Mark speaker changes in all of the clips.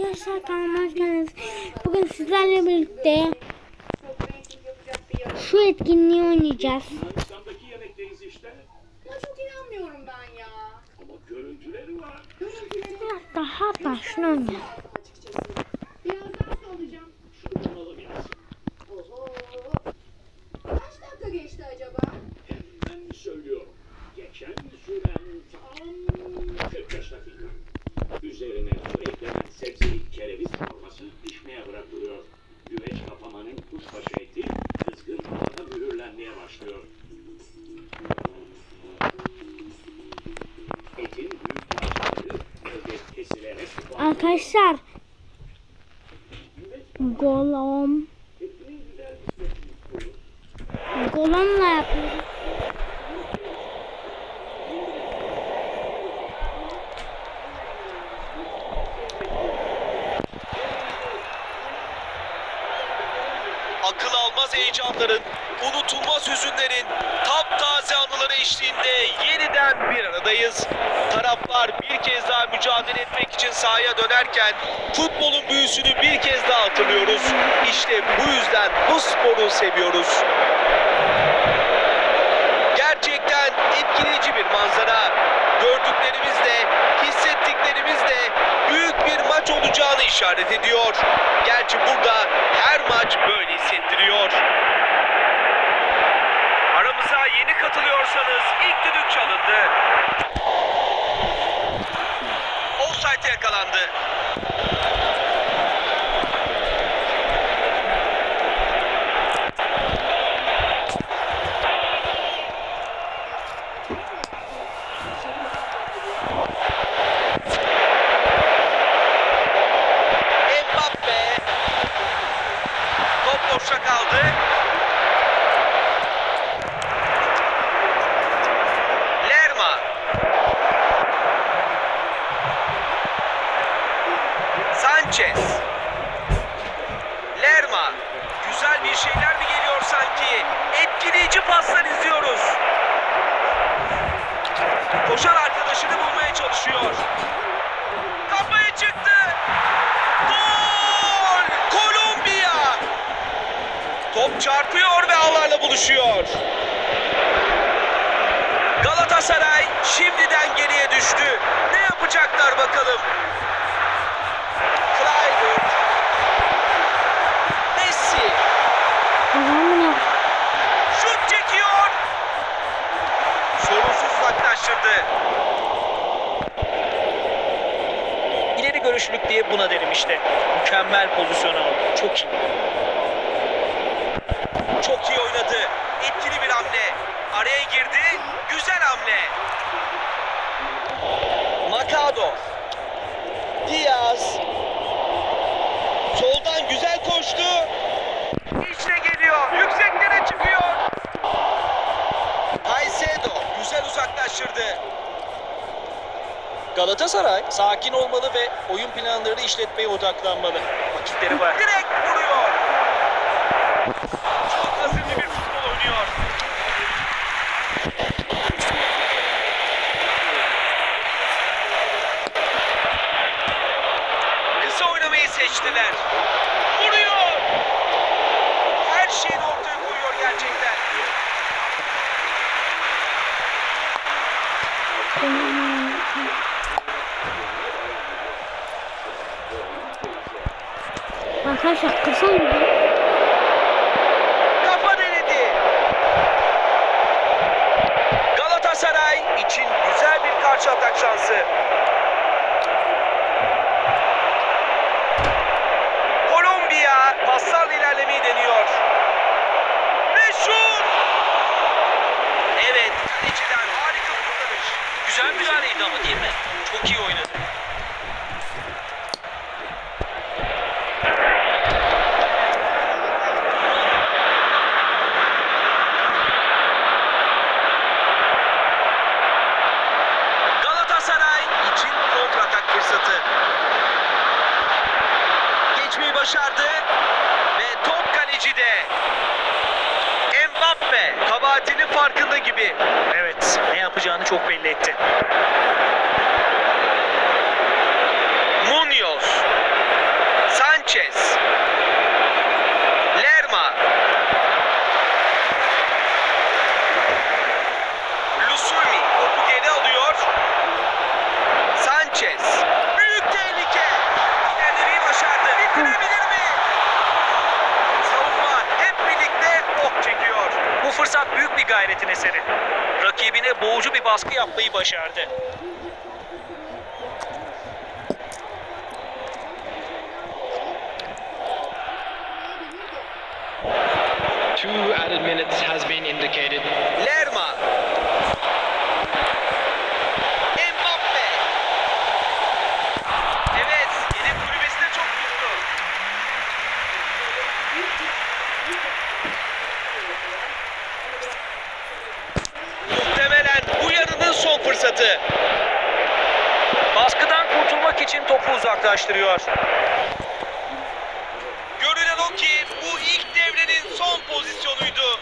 Speaker 1: Arkadaşlar kanalıma hoş geldiniz. Bugün sizlerle birlikte şu etkinliği oynayacağız.
Speaker 2: Yunanistan'daki yemekteyiz işte.
Speaker 3: Buna çok inanmıyorum ben ya.
Speaker 2: Ama görüntüleri var.
Speaker 3: Görüntüleri
Speaker 1: Hatta hatta şunu oynayalım.
Speaker 3: Birazdan soracağım.
Speaker 2: Şunu alalım biraz.
Speaker 3: Oho. Kaç dakika geçti acaba?
Speaker 2: Hemen söylüyorum. Geçen süren tam 45 dakika.
Speaker 1: Arkadaşlar
Speaker 2: istiyoruz.
Speaker 1: Golem'la yapıyoruz.
Speaker 4: akıl almaz heyecanların, unutulmaz hüzünlerin, taptaze anıları eşliğinde yeniden bir aradayız. Taraflar bir kez daha mücadele etmek için sahaya dönerken futbolun büyüsünü bir kez daha hatırlıyoruz. İşte bu yüzden bu sporu seviyoruz. Gerçekten etkileyici bir manzara. Gördüklerimiz de, hissettiklerimiz de büyük bir maç olacağını işaret ediyor. Gerçi burada her maç böyle hissettiriyor. Aramıza yeni katılıyorsanız ilk düdük çalındı. Yakalandı. Mbappe. Top boşa kaldı. Lerma. Sanchez. Lerma. Güzel bir şeyler mi geliyor sanki? Etkileyici paslar izliyoruz. Koşan arkadaşını bulmaya çalışıyor. Kafaya çıktı. Gol! Kolombiya! Top çarpıyor ve ağlarla buluşuyor. Galatasaray şimdiden geriye düştü. Ne yapacaklar bakalım? Uzaklaştırdı. İleri görüşlülük diye buna derim işte. Mükemmel pozisyon aldı. Çok iyi. Çok iyi oynadı. Etkili bir hamle. Araya girdi. Güzel hamle. Makado. Diaz. Soldan güzel koştu. İşte geliyor. Yükseklere çıkıyor. Caicedo güzel uzaklaştırdı. Galatasaray sakin olmalı ve oyun planlarını işletmeye odaklanmalı. Vakitleri var. Direkt vuruyor. Çok azimli bir futbol oynuyor. Kısa oynamayı seçtiler. Vuruyor. Her şeyini ortaya koyuyor gerçekten.
Speaker 1: Arkadaşlar kısa mı?
Speaker 4: Kafa denedi. Galatasaray için güzel bir karşı atak şansı. Kolombiya paslarla ilerlemeyi deniyor. Ve şut! Evet, kaleciden harika kurtarış. Güzel müdahaleydi ama değil mi? Çok iyi oynadı. Çok belli etti. Gayretin eseri. Rakibine boğucu bir baskı yapmayı başardı.
Speaker 5: Two added minutes has been indicated.
Speaker 4: Lerma. Mbappe. Evet, yedek kulübesine çok tuttu. Muhtemelen bu yarının son fırsatı. Baskıdan kurtulmak için topu uzaklaştırıyor. Görünen o ki bu ilk devrenin son pozisyonuydu.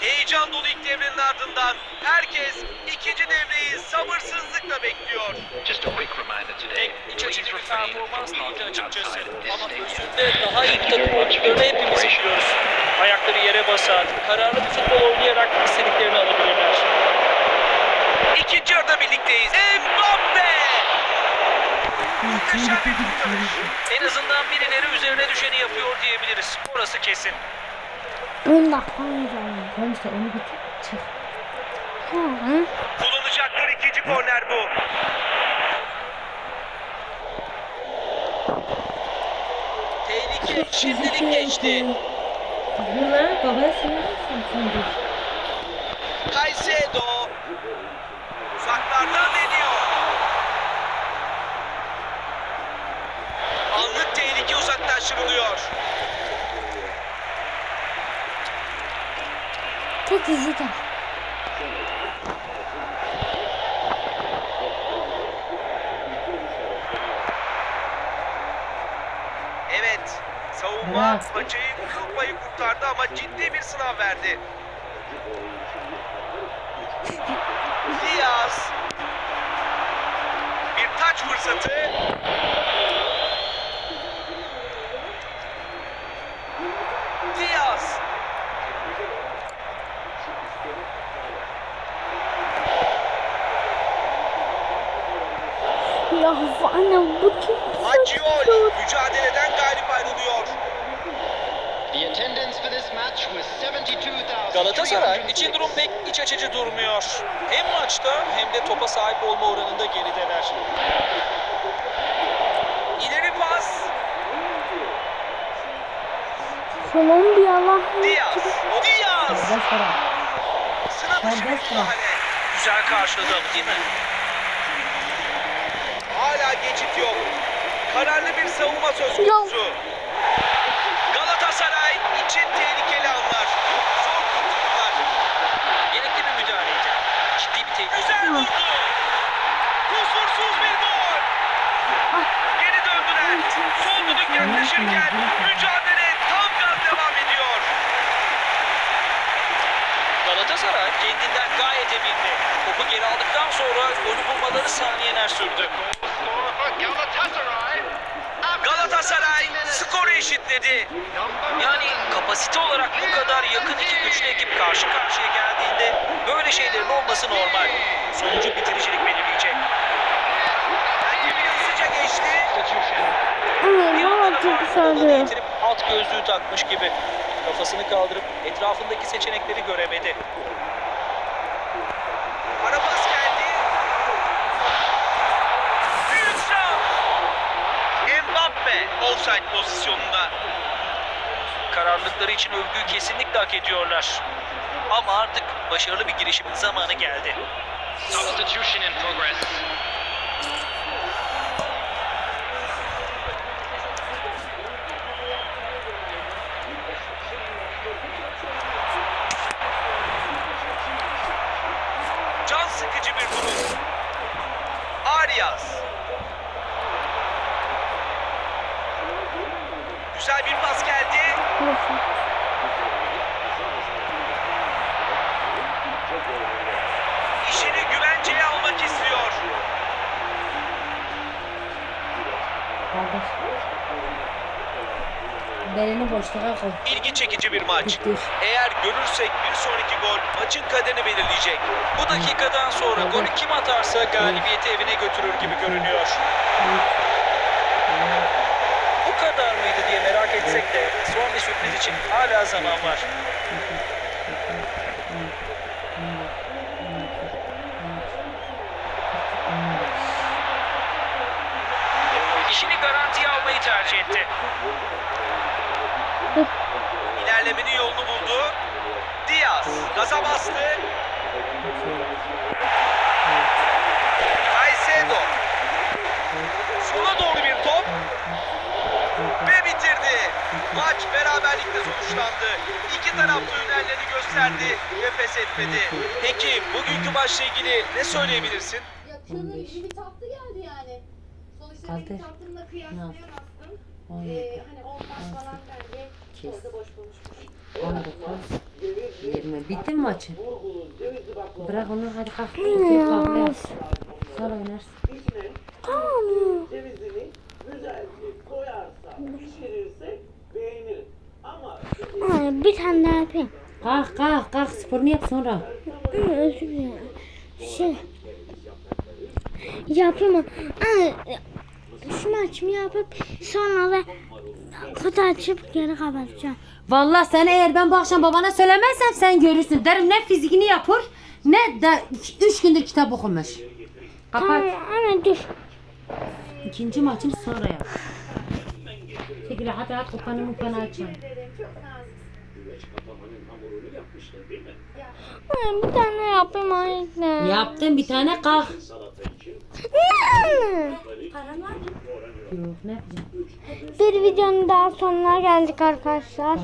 Speaker 4: Heyecan dolu ilk devrenin ardından herkes ikinci devreyi sabırsızlıkla bekliyor.
Speaker 5: Just a quick reminder today.
Speaker 4: Pek iç açıcı bir performans değildi açıkçası. Ama özünde daha iyi bir takım olduklarını hepimiz biliyoruz. Ayakları yere basar, kararlı bir futbol oynayarak istediklerini alabilirler. İkinci yarıda birlikteyiz. Mbappe! En azından birileri üzerine düşeni yapıyor diyebiliriz. Orası kesin.
Speaker 1: 10 dakika oynayacağım.
Speaker 6: Tamam işte onu bitir. Çık.
Speaker 1: Ha.
Speaker 4: Kullanacakları ikinci korner bu. Tehlike şimdilik geçti.
Speaker 6: Bunlar babaya söylersin şimdi.
Speaker 4: Caicedo uzaklardan deniyor. Anlık uzaklaştırılıyor.
Speaker 1: Çok hızlı da.
Speaker 4: Evet, savunma
Speaker 6: Bırak.
Speaker 4: maçı kıl payı kurtardı ama ciddi bir sınav verdi. Diaz bir taç fırsatı. Diaz
Speaker 1: Ya anne bu çok
Speaker 4: Accioli mücadeleden galip ayrılıyor.
Speaker 5: The attendance for this match was 72,000.
Speaker 4: Galatasaray için durum pek iç açıcı durmuyor. Hem maçta hem de topa sahip olma oranında gerideler. İleri pas.
Speaker 1: Kolombiyalı.
Speaker 4: Diaz. Diaz. Sıra dışı müdahale. Güzel karşıladı değil mi? Geçit yok. Kararlı bir savunma söz konusu. Galatasaray için tehlikeli anlar. Zor kurtuldular. Gerekli bir müdahaleydi. Ciddi bir tehlike. Güzel vurdu. Kusursuz bir gol. Geri döndüler. Son düdük yaklaşırken mücadele tam gaz devam ediyor. Galatasaray kendinden gayet emindi. Topu geri aldıktan sonra golü bulmaları saniyeler sürdü. Galatasaray skoru eşitledi. Yani kapasite olarak bu kadar yakın iki güçlü ekip karşı karşıya geldiğinde böyle şeylerin olması normal. Sonucu bitiricilik belirleyecek. Rakibi hızlıca geçti.
Speaker 1: Anne
Speaker 4: Bir
Speaker 1: baba
Speaker 4: anda
Speaker 1: çok
Speaker 4: farkı
Speaker 1: güzeldi.
Speaker 4: getirip alt gözlüğü takmış gibi. Kafasını kaldırıp etrafındaki seçenekleri göremedi. Ara pas geldi. Büyük şans. Mbappe offside pozisyonunda. Kararlılıkları için övgüyü kesinlikle hak ediyorlar. Ama artık başarılı bir girişimin zamanı geldi.
Speaker 5: Substitution in progress.
Speaker 6: maçta kanka.
Speaker 4: İlgi çekici bir maç.
Speaker 6: Bitti.
Speaker 4: Eğer görürsek bir sonraki gol maçın kaderini belirleyecek. Bu dakikadan sonra Hı. golü kim atarsa galibiyeti Hı. evine götürür gibi görünüyor. Hı. Bu kadar mıydı diye merak etsek de son bir sürpriz için hala zaman var. İşini garantiye almayı tercih etti. İlerlemenin yolunu buldu. Diaz gaza bastı. Caicedo. Sola doğru bir top. Ve bitirdi. Maç beraberlikle sonuçlandı. İki taraf da hünerlerini gösterdi ve pes etmedi. Peki bugünkü maçla ilgili ne söyleyebilirsin?
Speaker 3: Ya şöyle bir tatlı geldi yani. Sonuçta benim tatlımla kıyaslayamazsın.
Speaker 6: On
Speaker 3: Ee,
Speaker 6: yedi,
Speaker 3: hani olmaz falan bence orada boş konuşmuş.
Speaker 6: on dokuz, yirmi. Bitti mi maçı? Bırak onu hadi kalk. Kahve yap. Sonra oynarsın.
Speaker 1: Tamam.
Speaker 7: cevizini güzelce koyarsak, pişirirsek beğenirim. Ama
Speaker 1: Ay, bir tane daha yapayım.
Speaker 6: Kalk kalk kalk sporunu yap sonra.
Speaker 1: Özür dilerim. Şey. Yapayım mı? Ay, şu maçımı yapıp sonra da kutu açıp geri kapatacağım.
Speaker 6: Vallahi sen eğer ben bu akşam babana söylemezsem sen görürsün. Derim ne fizikini yapır ne de üç gündür kitap okumuş. Kapat.
Speaker 1: Tamam anne dur.
Speaker 6: İkinci maçın sonra yap. Çekil hadi hadi kopanı mupanı açalım.
Speaker 2: Kapamanın hamurunu değil mi?
Speaker 1: Bir tane yapayım anne.
Speaker 6: Yaptın bir tane kalk.
Speaker 2: Salata için
Speaker 1: Anne.
Speaker 6: Yok ne yapacağım?
Speaker 1: Bir videonun daha sonuna geldik arkadaşlar.